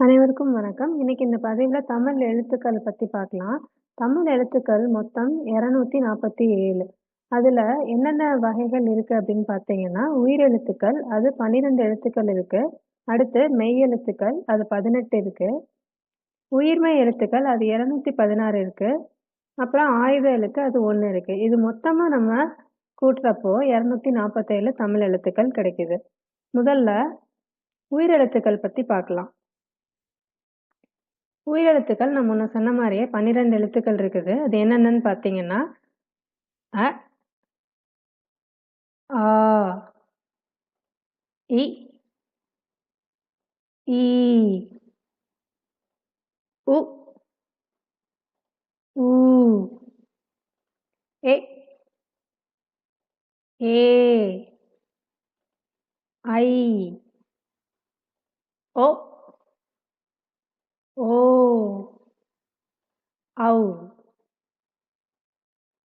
அனைவருக்கும் வணக்கம். இன்னைக்கு இந்த பதிவுல தமிழ் எழுத்துக்கள் பத்தி பார்க்கலாம். தமிழ் எழுத்துக்கள் மொத்தம் 247. அதுல என்னென்ன வகைகள் இருக்கு அப்படின்னு பார்த்தீங்கன்னா, உயிரெழுத்துக்கள் அது 12 எழுத்துக்கள் இருக்கு. அடுத்து மெய் எழுத்துக்கள் அது 18 இருக்கு. உயிர்மெய் எழுத்துக்கள் அது 216 இருக்கு. அப்புறம் ஆயுத எழுத்து அது 1 இருக்கு. இது மொத்தமா நம்ம கூட்டுறப்போ 247 தமிழ் எழுத்துக்கள் கிடைக்குது. முதல்ல உயிரெழுத்துக்கள் பத்தி பார்க்கலாம். உயிரெழுத்துக்கள் நான் முன்ன சொன்ன மாதிரியே பன்னிரெண்டு எழுத்துக்கள் இருக்குது. அது என்னென்னன்னு பார்த்தீங்கன்னா, அ, ஆ, இ, ஈ, உ, ஊ, ஏ ஏ, ஐ, ஓ, ஔ.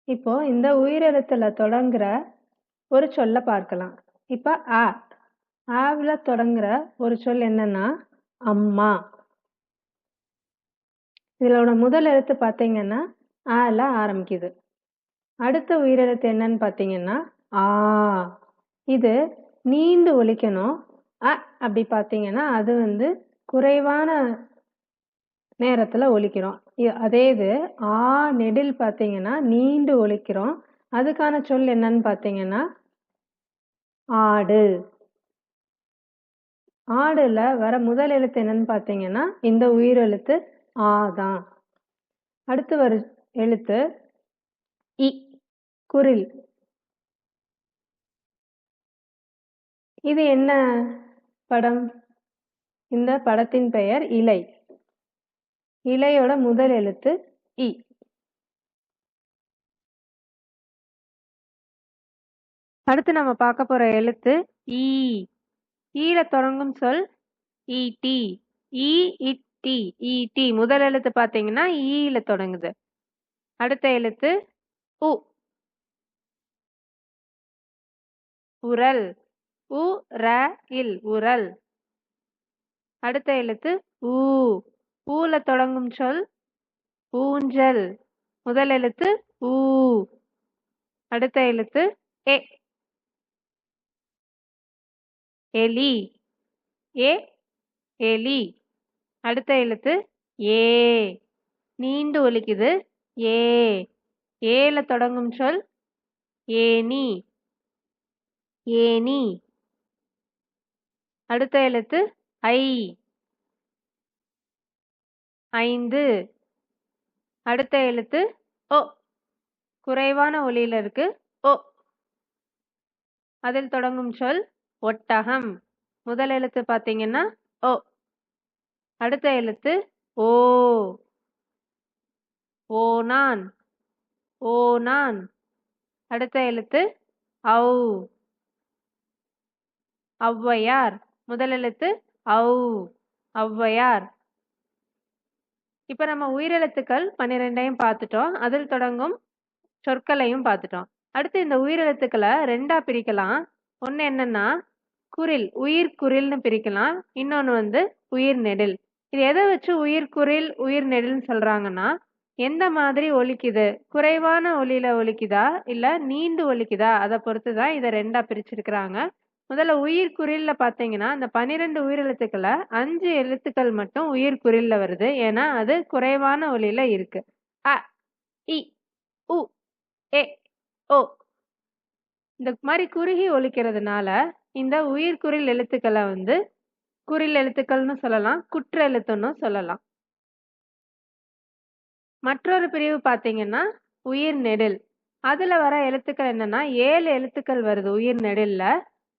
இப்போ இந்த உயிரெழுத்துல தொடங்குற ஒரு சொல்ல பார்க்கலாம். இப்ப அ. ஆவுல தொடங்குற ஒரு சொல் என்னன்னா, அம்மா. இதோட முதல் எழுத்து பார்த்தீங்கன்னா, ஆல ஆரம்பிக்குது. அடுத்த உயிரெழுத்து என்னன்னு பார்த்தீங்கன்னா, ஆ. இது நீண்டு ஒழிக்கணும் அ அப்படி பார்த்தீங்கன்னா, அது வந்து குறைவான நேரத்தில் ஒழிக்கிறோம் அதே இது ஆ நெடில் பார்த்தீங்கன்னா, நீண்டு ஒழிக்கிறோம் அதுக்கான சொல் என்னன்னு பார்த்தீங்கன்னா, ஆடு. ஆடுல வர முதல் எழுத்து என்னன்னு பார்த்தீங்கன்னா, இந்த உயிரெழுத்து ஆ தான். அடுத்து வர எழுத்து இ. குரில். இது என்ன படம்? இந்த படத்தின் பெயர் இலை. இலையோட முதல் எழுத்து இ. அடுத்து நம்ம பார்க்க போற எழுத்து ஈ. ஈல தொடங்கும் சொல் இடி ஈ, இட்டி, முதல் எழுத்து பார்த்தீங்கன்னா, ஈல தொடங்குது. அடுத்த எழுத்து உ. உரல். உ, ர, இல். உரல். அடுத்த எழுத்து ஊ. ஊல தொடங்கும் சொல் ஊஞ்சல். முதல் எழுத்து ஊ. அடுத்த எழுத்து ஏ எலி. ஏ எலி. அடுத்த எழுத்து ஏ. நீண்டு ஒலிக்குது. ஏ. ஏல தொடங்கும் சொல் ஏணி. ஏணி. அடுத்த எழுத்து ஐ. ஐந்து. அடுத்த எழுத்து ஓ குறைவான ஒலியில இருக்கு. ஓ அதில் தொடங்கும் சொல் ஒட்டகம். முதல் எழுத்து பார்த்தீங்கன்னா, ஓ அடுத்த எழுத்து ஓ. ஓணான். ஓணான். அடுத்த எழுத்து ஔ. ஔவையார். முதல் எழுத்து ஔ. ஔவையார். இப்ப நம்ம உயிரெழுத்துக்கள் 12யும் பார்த்துட்டோம். அதில் தொடங்கும் சொற்களையும் பார்த்துட்டோம். அடுத்து இந்த உயிரெழுத்துக்களை ரெண்டாக பிரிக்கலாம். ஒண்ணு என்னன்னா, குரில். உயிர்க்குறில்னு பிரிக்கலாம். இன்னொன்னு வந்து உயிர் நெடில். இது எதை வச்சு உயிர்க்குறில், உயிர் நெடில்னு சொல்றாங்கன்னா, எந்த மாதிரி ஒலிக்குது? குறைவான ஒலியில ஒலிக்குதா? இல்ல நீண்டு ஒலிக்குதா? அதை பொறுத்து தான் இதை ரெண்டாக பிரிச்சிருக்கிறாங்க. முதல்ல உயிர்க்குறில்ல பார்த்தீங்கன்னா, அந்த பனிரெண்டு உயிர் எழுத்துக்களை அஞ்சு எழுத்துக்கள் மட்டும் உயிர்க்குறில்ல வருது. ஏன்னா, அது குறைவான ஒலியில இருக்கு. அ, இ, உ, ஏ ஓ. இந்த மாதிரி குறுகி ஒழிக்கிறதுனால இந்த உயிர்க்குறில் எழுத்துக்களை வந்து குறில் எழுத்துக்கள்னு சொல்லலாம். குற்ற எழுத்துன்னு சொல்லலாம். மற்றொரு பிரிவு பார்த்தீங்கன்னா, உயிர் நெடில். அதுல வர எழுத்துக்கள் என்னன்னா, ஏழு எழுத்துக்கள் வருது உயிர் நெடில்ல.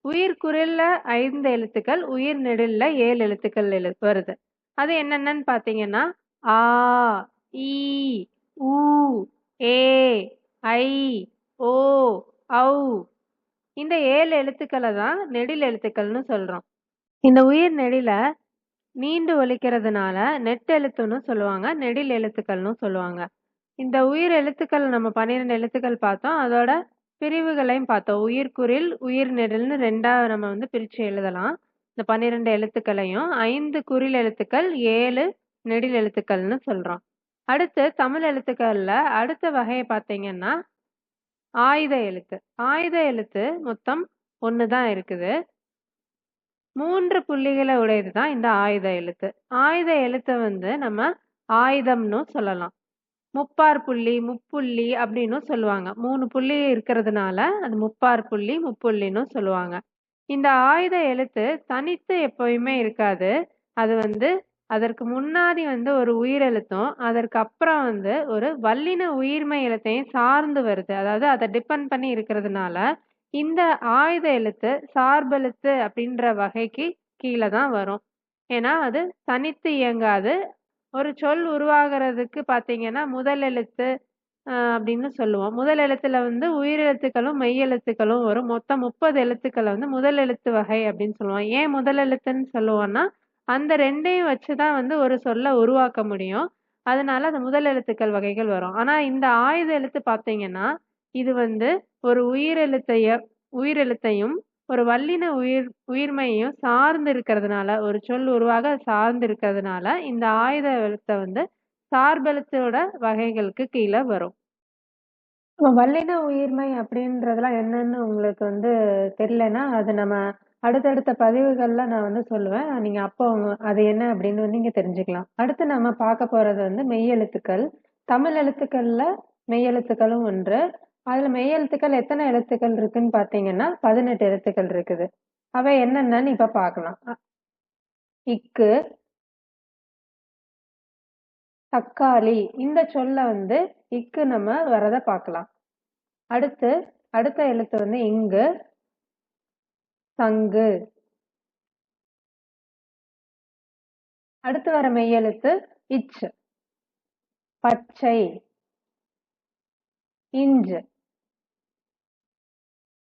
உயிர்க்குறில்ல ஐந்து எழுத்துக்கள், உயிர் நெடில்ல ஏழு எழுத்துக்கள் எழு வருது. அது என்னென்னன்னு பார்த்தீங்கன்னா, ஆ, ஈ, ஊ, ஏ, ஐ, ஓ, ஔ. இந்த ஏழு எழுத்துக்களை தான் நெடில் எழுத்துக்கள்னு சொல்றோம். இந்த உயிர் நெடில நீண்டு ஒலிக்கிறதுனால நெட்டெழுத்துன்னு சொல்லுவாங்க. நெடில் எழுத்துக்கள்னு சொல்லுவாங்க. இந்த உயிர் எழுத்துக்கள் நம்ம 12 எழுத்துக்கள் பார்த்தோம். அதோட பிரிவுகளையும் பார்த்தோம். உயிர்க்குறில், உயிர் நெடில்னு 2ஆ நம்ம வந்து பிரிச்சு எழுதலாம். இந்த பன்னிரெண்டு எழுத்துக்களையும் ஐந்து குறில் எழுத்துக்கள் ஏழு நெடில் எழுத்துக்கள்னு சொல்றோம். அடுத்து தமிழ் எழுத்துக்கள்ல அடுத்த வகையை பார்த்தீங்கன்னா ஆயுத எழுத்து. ஆயுத எழுத்து மொத்தம் ஒன்று தான் இருக்குது. மூன்று புள்ளிகளை உடையது தான் இந்த ஆயுத எழுத்து. ஆயுத எழுத்தை வந்து நம்ம ஆயுதம்னு சொல்லலாம். முப்பார் புள்ளி முப்புள்ளி அப்படின்னும் சொல்லுவாங்க. மூணு புள்ளி இருக்கிறதுனால அது முப்பார் புள்ளி முப்புள்ளின்னு சொல்லுவாங்க. இந்த ஆயுத எழுத்து தனித்து எப்பயுமே இருக்காது. அது வந்து அதற்கு முன்னாடி வந்து ஒரு உயிரெழுத்தும் அதற்கு அப்புறம் வந்து ஒரு வல்லின உயிர்மை எழுத்தையும் சார்ந்து வருது. அதாவது அதை டிபெண்ட் பண்ணி இருக்கிறதுனால இந்த ஆயுத எழுத்து சார்பெழுத்து அப்படின்ற வகைக்கு கீழே தான் வரும். ஏன்னா அது தனித்து இயங்காது. ஒரு சொல் உருவாகிறதுக்கு பார்த்தீங்கன்னா முதல் எழுத்து அப்படின்னு சொல்லுவோம். முதல் எழுத்துல வந்து உயிரெழுத்துக்களும் மெய் எழுத்துக்களும் வரும். மொத்தம் முப்பது எழுத்துக்களை வந்து முதல் எழுத்து வகை அப்படின்னு சொல்லுவோம். ஏன் முதல் எழுத்துன்னு சொல்லுவோம்னா அந்த ரெண்டையும் வச்சுதான் வந்து ஒரு சொல்ல உருவாக்க முடியும். அதனால அந்த முதல் எழுத்துக்கள் வகைகள் வரும். ஆனா இந்த ஆயுத எழுத்து பார்த்தீங்கன்னா இது வந்து ஒரு உயிரெழுத்தைய உயிரெழுத்தையும் ஒரு வல்லின உயிர் உயிர்மையையும் சார்ந்து இருக்கிறதுனால ஒரு சொல் உருவாக சார்ந்து இருக்கிறதுனால இந்த ஆயுத எழுத்தை வந்து சார்பெழுத்தோட வகைகளுக்கு கீழே வரும். வல்லின உயிர்மை அப்படின்றதெல்லாம் என்னன்னு உங்களுக்கு வந்து தெரியலன்னா அது நம்ம அடுத்தடுத்த பதிவுகள்ல நான் வந்து சொல்லுவேன். நீங்க அப்போ அது என்ன அப்படின்னு வந்து நீங்க தெரிஞ்சுக்கலாம். அடுத்து நம்ம பார்க்க போறது வந்து மெய்யெழுத்துக்கள். தமிழ் எழுத்துக்கள்ல மெய்யெழுத்துக்களும் ஒன்று. அதுல மெய்யெழுத்துக்கள் எத்தனை எழுத்துக்கள் இருக்குன்னு பாத்தீங்கன்னா பதினெட்டு எழுத்துக்கள் இருக்குது. அவை என்னென்னன்னு இப்ப பார்க்கலாம் அ- இக்கு தக்காளி இந்த சொல்ல வந்து இக்கு நம்ம வரத பார்க்கலாம் அடுத்து அடுத்த எழுத்து வந்து இங்கு சங்கு அடுத்து வர மெய்யெழுத்து இச்சு. பச்சை. இஞ்சு.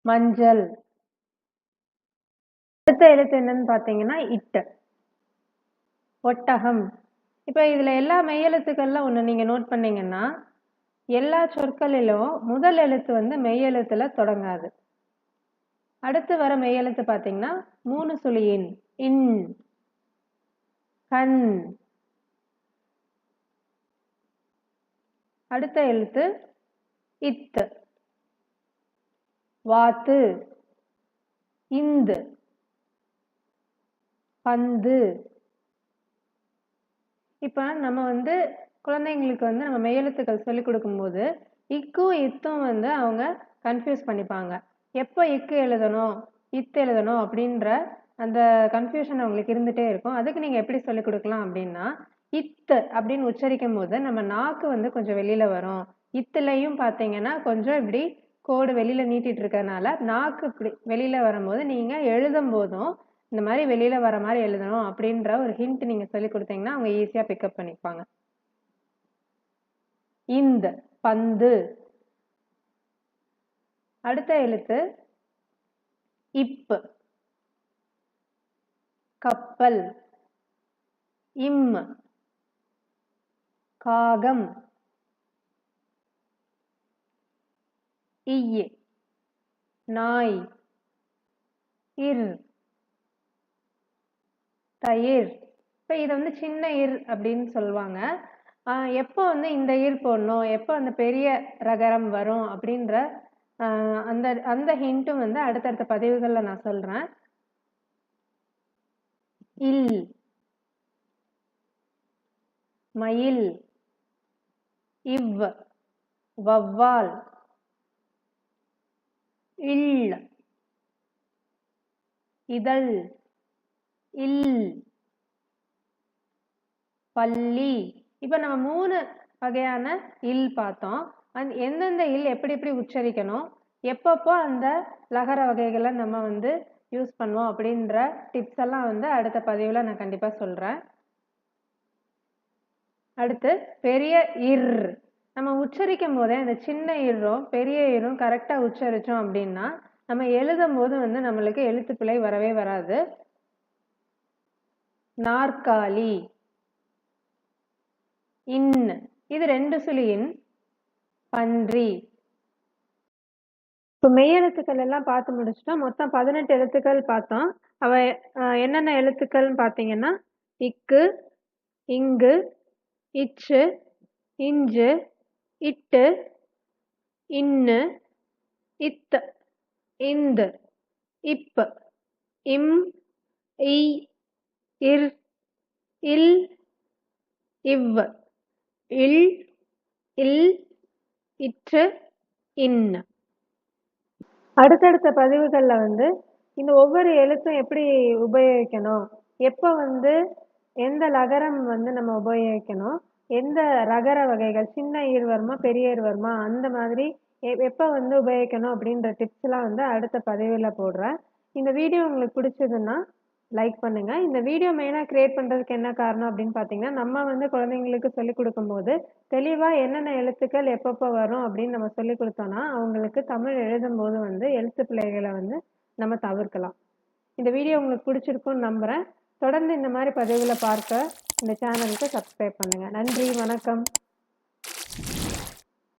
மஞ்சள். அடுத்த எழுத்து என்னன்னு பார்த்தீங்கன்னா இட்டு. ஒட்டகம். இப்போ இதில் எல்லா மெய்யெழுத்துக்கள்ல ஒன்று நீங்கள் நோட் பண்ணீங்கன்னா எல்லா சொற்களிலும் முதல் எழுத்து வந்து மெய்யெழுத்தில் தொடங்காது. அடுத்து வர மெய்யெழுத்து பார்த்தீங்கன்னா மூணு சுழியின் இன் கண். அடுத்த எழுத்து இத்து. வாத்து இந்து பந்து. இப்போ நம்ம வந்து குழந்தைங்களுக்கு வந்து நம்ம மெய்யெழுத்துக்கள் சொல்லிக் கொடுக்கும்போது இக்கும் இத்தும் வந்து அவங்க கன்ஃபியூஸ் பண்ணிப்பாங்க. எப்போ இக்கு எழுதணும் இத்து எழுதணும் அப்படின்ற அந்த கன்ஃபியூஷன் அவங்களுக்கு இருந்துகிட்டே இருக்கும். அதுக்கு நீங்கள் எப்படி சொல்லிக் கொடுக்கலாம் அப்படின்னா இத்து அப்படின்னு உச்சரிக்கும் போது நம்ம நாக்கு வந்து கொஞ்சம் வெளியில் வரும். இத்துலையும் பார்த்தீங்கன்னா கொஞ்சம் இப்படி கோடு வெளியில் நீட்டிட்டு இருக்கறனால நாக்கு இப்படி வரும்போது நீங்கள் எழுதும் போதும் இந்த மாதிரி வெளியில் வர மாதிரி எழுதணும் அப்படின்ற ஒரு ஹிண்ட் நீங்கள் சொல்லி கொடுத்தீங்கன்னா அவங்க ஈஸியாக பிக்கப் பண்ணிப்பாங்க. இந்த பந்து. அடுத்த எழுத்து இப்பு கப்பல். இம். காகம். இய் நாய் இர் தயிர். இப்போ இதை வந்து சின்ன இர் அப்படின்னு சொல்லுவாங்க. எப்போ வந்து இந்த இர் போடணும்? எப்போ அந்த பெரிய ரகரம் வரும்? அப்படின்ற அந்த அந்த ஹிண்ட்டும் வந்து அடுத்தடுத்த பதிவுகளில் நான் சொல்கிறேன் இல் மயில் இவ் வவ்வால் இல் இதழ். இல். பள்ளி. இப்ப நம்ம மூணு வகையான இல் பார்த்தோம். அந் எந்தெந்த இல் எப்படி எப்படி உச்சரிக்கணும்? எப்பப்போ அந்த லகர வகைகளை நம்ம வந்து யூஸ் பண்ணுவோம் அப்படின்ற டிப்ஸ் எல்லாம் வந்து அடுத்த பதிவுல நான் கண்டிப்பா சொல்றேன். அடுத்து பெரிய இர். நம்ம உச்சரிக்கும் போதே அந்த சின்ன இரும் பெரிய இரும் கரெக்டாக உச்சரித்தோம் அப்படின்னா நம்ம எழுதும் போது வந்து நம்மளுக்கு எழுத்துப்பிழை வரவே வராது. நாற்காலி இன் இது ரெண்டு சுழியின் பன்றி. இப்போ மெய் எழுத்துக்கள் எல்லாம் பார்த்து முடிச்சிட்டோம். மொத்தம் பதினெட்டு எழுத்துக்கள் பார்த்தோம். அவ என்னென்ன எழுத்துக்கள்னு பார்த்தீங்கன்னா இக்கு இங்கு இச்சு இஞ்சு இட்டு இன்னு இத்து இந்து இப்பு இம் இ இர் இல் இவ்வ இல் இல் இற்று இன்னு. அடுத்தடுத்த பதிவுகளில் வந்து இந்த ஒவ்வொரு எழுத்தும் எப்படி உபயோகிக்கணும்? எப்போ வந்து எந்த லகரம் வந்து நம்ம உபயோகிக்கணும்? எந்த ரகர வகைகள் சின்ன ஈர் வருமா பெரிய ஈர்வர்மா அந்த மாதிரி எப்போ வந்து உபயோகிக்கணும் அப்படின்ற டிப்ஸ்லாம் வந்து அடுத்த பதிவில் போடுறேன். இந்த வீடியோ உங்களுக்கு பிடிச்சதுன்னா லைக் பண்ணுங்கள் இந்த வீடியோ மெயினாக கிரியேட் பண்ணுறதுக்கு என்ன காரணம் அப்படின்னு பார்த்தீங்கன்னா நம்ம வந்து குழந்தைங்களுக்கு சொல்லிக் கொடுக்கும்போது தெளிவாக என்னென்ன எழுத்துக்கள் எப்பப்போ வரும் அப்படின்னு நம்ம சொல்லிக் கொடுத்தோன்னா அவங்களுக்கு தமிழ் எழுதும்போது வந்து எழுத்து பிள்ளைகளை வந்து நம்ம தவிர்க்கலாம். இந்த வீடியோ உங்களுக்கு பிடிச்சிருக்கும்னு நம்புகிறேன் தொடர்ந்து இந்த மாதிரி பதிவுகளை பார்க்க இந்த சேனலுக்கு சப்ஸ்கிரைப் பண்ணுங்கள் நன்றி வணக்கம்.